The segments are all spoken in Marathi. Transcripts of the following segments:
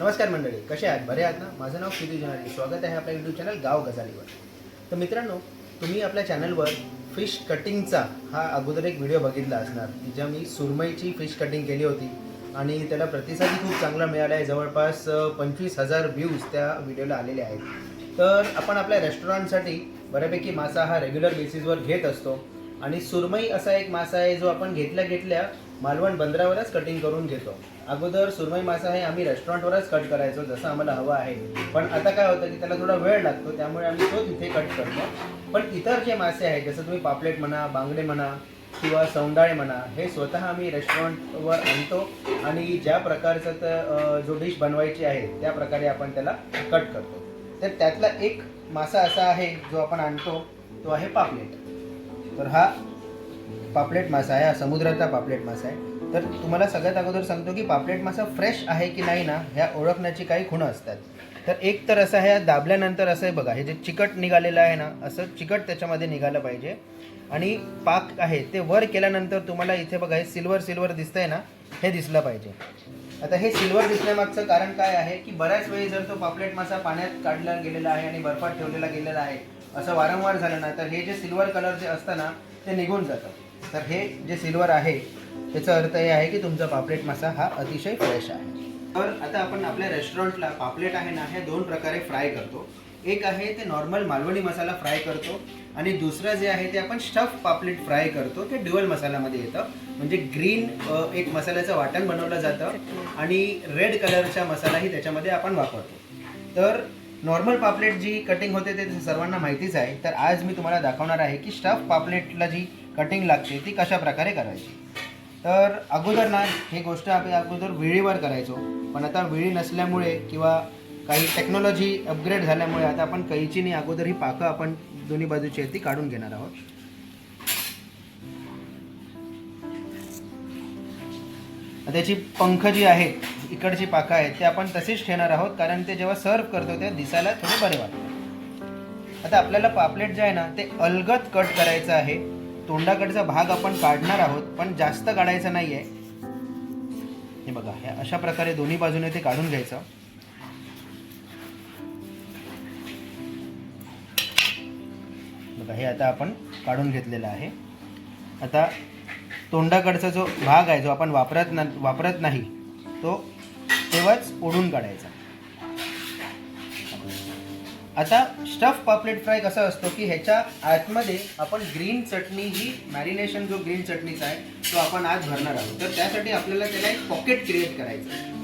नमस्कार मंडळी कसे आहात? बरे आहात ना? माझं नाव किती जनारी स्वागत आहे आपल्या यूट्यूब चॅनल गाव गजालीवर. तर मित्रांनो तुम्ही आपल्या चॅनलवर फिश कटिंगचा हा अगोदर एक व्हिडिओ बघितला असणार ज्या मी सुरमईची फिश कटिंग केली होती आणि त्याला प्रतिसादही खूप चांगला मिळाला आहे. जवळपास पंचवीस हजार व्ह्यूज त्या व्हिडिओला आलेले आहेत. तर आपण आपल्या रेस्टॉरंटसाठी बऱ्यापैकी मासा हा रेग्युलर बेसिसवर घेत असतो. आणि सुरमई असा एक मासा आहे जो आपण घेतल्या घेतल्या मालवण बंदरावरच कटिंग करून घेतो. अगोदर सुरमई मासा हे आम्ही रेस्टॉरंटवरच कट करायचो जसं आम्हाला हवं आहे. पण आता काय होतं की त्याला थोडा वेळ लागतो त्यामुळे आम्ही तो तिथे कट करतो. पण इतर जे मासे आहेत जसं तुम्ही पापलेट म्हणा बांगडे म्हणा किंवा सौंदाळे म्हणा हे स्वतः आम्ही रेस्टॉरंटवर आणतो. आणि ज्या प्रकारचं तर जो डिश बनवायची आहे त्या प्रकारे आपण त्याला कट करतो. तर त्यातला एक मासा असा आहे जो आपण आणतो तो आहे पापलेट. तर हा पापलेट मासा आहे हा समुद्राचा पापलेट मासा आहे. तर तुम्हाला सगळ्यात अगोदर सांगतो की पापलेट मासा फ्रेश आहे की नाही ना ह्या ओळखण्याची काही खुणं असतात. तर एक तर असं आहे दाबल्यानंतर असं आहे बघा हे जे चिकट निघालेलं आहे ना असं चिकट त्याच्यामध्ये निघालं पाहिजे. आणि पाक आहे ते वर केल्यानंतर तुम्हाला इथे बघा हे सिल्वर सिल्वर दिसतंय ना हे दिसलं पाहिजे. आता हे सिल्वर दिसण्यामागचं कारण काय आहे की बऱ्याच वेळी जर तो पापलेट मासा पाण्यात काढला गेलेला आहे आणि बर्फात ठेवलेला गेलेला आहे असं वारंवार झालं ना तर हे जे सिल्वर कलर जे असतं ना ते निघून जातं. तर हे जे सिल्वर आहे त्याचा अर्थ हे आहे की तुमचा पापलेट मासा हा अतिशय फ्रेश आहे. तर आता आपण आपल्या रेस्टॉरंटला पापलेट आहे ना हे दोन प्रकारे फ्राय करतो. एक आहे ते नॉर्मल मालवणी मसाला फ्राय करतो आणि दुसरं जे आहे ते आपण स्टफ पापलेट फ्राय करतो ते ड्युअल मसाल्यामध्ये येतं. म्हणजे ग्रीन एक मसाल्याचं वाटण बनवलं जातं आणि रेड कलरचा मसालाही त्याच्यामध्ये आपण वापरतो. तर नॉर्मल पापलेट जी कटिंग होते ते सर्वांना माहितीच आहे. तर आज मी तुम्हाला दाखवणार आहे की स्टफ पापलेटला जी कटिंग लागते ती कशा प्रकारे करायची? तर अगोदर ना ही गोष्ट आपण अगोदर विळीवर करायचो. पण आता विळी नसल्यामुळे किंवा काही टेक्नॉलॉजी अपग्रेड झाल्यामुळे आता आपण कैचीने अगोदर ही पाकं आपण दोन्ही बाजूची आहेत ती काढून घेणार आहोत. त्याची पंख जी आहेत इकडची पाकं आहेत ते आपण तशीच ठेवणार आहोत कारण ते जेव्हा सर्व करतो तेव्हा दिसायला थोडे बरे वाटतात. आता आपल्याला पापलेट जे आहे ना ते अलगद कट करायचं आहे. तोंडाकडचा भाग आपण काढणार आहोत पण जास्त काढायचा नाही आहे हे बघा हे अशा प्रकारे दोन्ही बाजूने ते काढून घ्यायचं. बघा हे आता आपण काढून घेतलेलं आहे. आता तोंडाकडचा जो भाग आहे जो आपण वापरत ना वापरत नाही तो तेव्हाच ओढून काढायचा. आता स्टफ पापलेट फ्राय कसा असतो की ह्याच्या आतमध्ये आपण ग्रीन चटणी ही मॅरिनेशन जो ग्रीन चटणीचा आहे तो आपण आज भरणार आहोत. तर त्यासाठी आपल्याला त्याला एक पॉकेट क्रिएट करायचं आहे.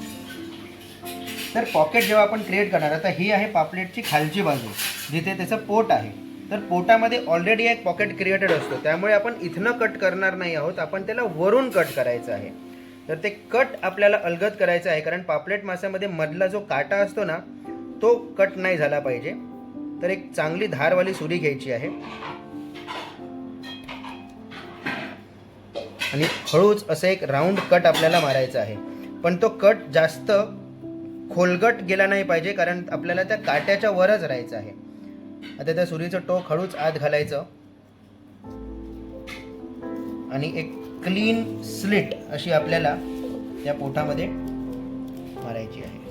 तर पॉकेट जेव्हा आपण क्रिएट करणार आता ही आहे पापलेटची खालची बाजू जिथे त्याचं पोट आहे. तर पोटामध्ये ऑलरेडी एक पॉकेट क्रिएटेड असतो. त्यामुळे आपण इथनं कट करणार नाही आहोत. आपण त्याला वरून कट करायचं आहे. तर ते कट आपल्याला अलगद करायचं आहे कारण पापलेट माशामध्ये मधला जो काटा असतो ना तो कट नाही झाला पाहिजे. तर एक चांगली धारवाली सुरी घ्यायची आहे. आणि हळूच असं एक राऊंड कट आपल्याला मारायचा आहे. पण तो कट जास्त खोलगट गेला नाही पाहिजे कारण आपल्याला त्या काट्याच्या वरच राहायचं आहे. आता त्या सुरीचं टोक हळूच आत घालायचं. आणि एक क्लीन स्लिट अशी आपल्याला या पोटामध्ये मारायची आहे.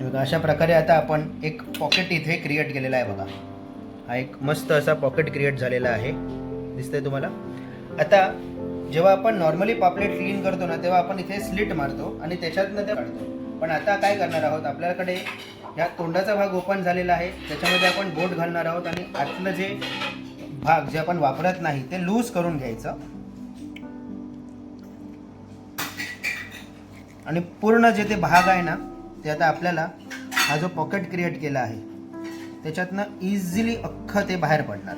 बघा अशा प्रकारे आता आपण एक पॉकेट इथे क्रिएट केलेला आहे बघा. हा एक मस्त असा पॉकेट क्रिएट झालेला आहे. दिसतंय तुम्हाला? आता जेव्हा आपण नॉर्मली पापलेट क्लीन करतो ना तेव्हा आपण इथे स्लिट मारतो आणि त्याच्यातनं ते काढतो. पण आता काय करणार आहोत? आपल्याकडे ह्या तोंडाचा भाग ओपन झालेला आहे. त्याच्यामध्ये आपण बोट घालणार आहोत आणि आतलं जे भाग जे आपण वापरत नाही ते लूज करून घ्यायचं. आणि पूर्ण जे ते भाग आहे ना ते आता आपल्याला हा जो पॉकेट क्रिएट केला आहे त्याच्यातनं इझिली अख्खं ते बाहेर पडणार.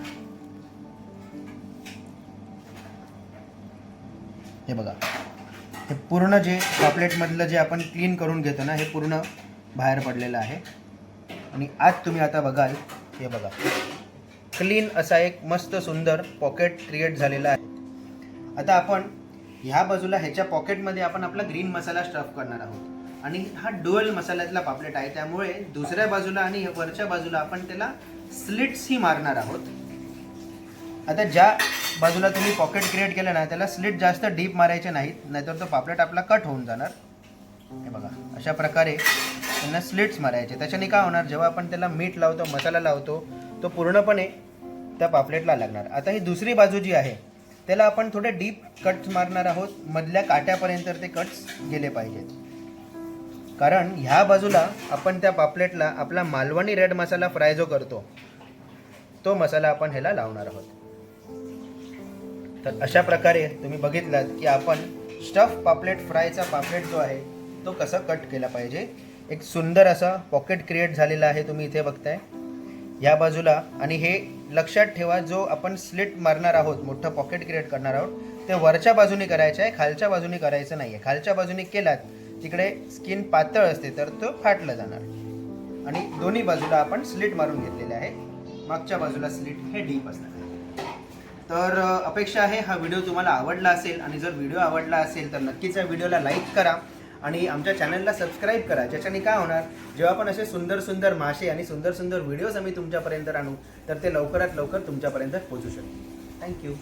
हे बघा. हे पूर्ण जे पॉपलेटमधलं जे आपण क्लीन करून घेतो ना हे पूर्ण बाहेर पडलेलं आहे. आणि आज तुम्ही आता बघाल हे बघा. क्लीन असा एक मस्त सुंदर पॉकेट क्रिएट झालेला आहे. आता आपण ह्या बाजूला ह्याच्या पॉकेटमध्ये आपण आपला ग्रीन मसाला स्टफ करणार आहोत. आणि हा डुअल मसाल्यातला पापलेट आहे. त्यामुळे दुसऱ्या बाजूला आणि वरच्या बाजूला आपण त्याला स्लिट्स ही मारणार आहोत. आता ज्या बाजूला तुम्ही पॉकेट क्रिएट केलं ना त्याला स्लिट जास्त डीप मारायचे नाहीत नाहीतर तो पापलेट आपला कट होऊन जाणार. हे बघा अशा प्रकारे त्यांना स्लिट्स मारायचे. त्याच्याने काय होणार जेव्हा आपण त्याला मीठ लावतो मसाला लावतो तो पूर्णपणे त्या पापलेटला लागणार. आता ही दुसरी बाजू जी आहे त्याला आपण थोडे डीप कट्स मारणार आहोत. मधल्या काट्यापर्यंत ते कट्स गेले पाहिजेत. कारण ह्या बाजूला आपण त्या पापलेटला आपला मालवणी रेड मसाला फ्राय जो करतो तो मसाला आपण ह्याला लावणार आहोत. तर अशा प्रकारे तुम्ही बघितलात की आपण स्टफ पापलेट फ्रायचा पापलेट जो आहे तो कसा कट केला पाहिजे? एक सुंदर असा पॉकेट क्रिएट झालेला आहे तुम्ही इथे बघताय. या बाजूला आणि हे लक्षात ठेवा जो आपण स्लिट मारणार आहोत मोठं पॉकेट क्रिएट करणार आहोत ते वरच्या बाजूने करायचं आहे खालच्या बाजूने करायचं नाही आहे खालच्या बाजूने केलात तिकडे स्किन पातळ असते तर तो फाटला जाणार. आणि दोन्ही बाजूला आपण स्लिट मारून घेतलेले आहे. मागच्या बाजूला स्लिट हे डीप असणार. तर अपेक्षा आहे हा व्हिडिओ तुम्हाला आवडला असेल आणि जर व्हिडिओ आवडला असेल तर नक्कीच या व्हिडिओला लाईक करा आणि आमच्या चॅनलला सबस्क्राईब करा ज्याच्याने काय होणार जेव्हा आपण असे सुंदर सुंदर मासे आणि सुंदर सुंदर व्हिडिओज आम्ही तुमच्यापर्यंत आणू तर ते लवकरात लवकर तुमच्यापर्यंत पोहोचू शकतो थँक्यू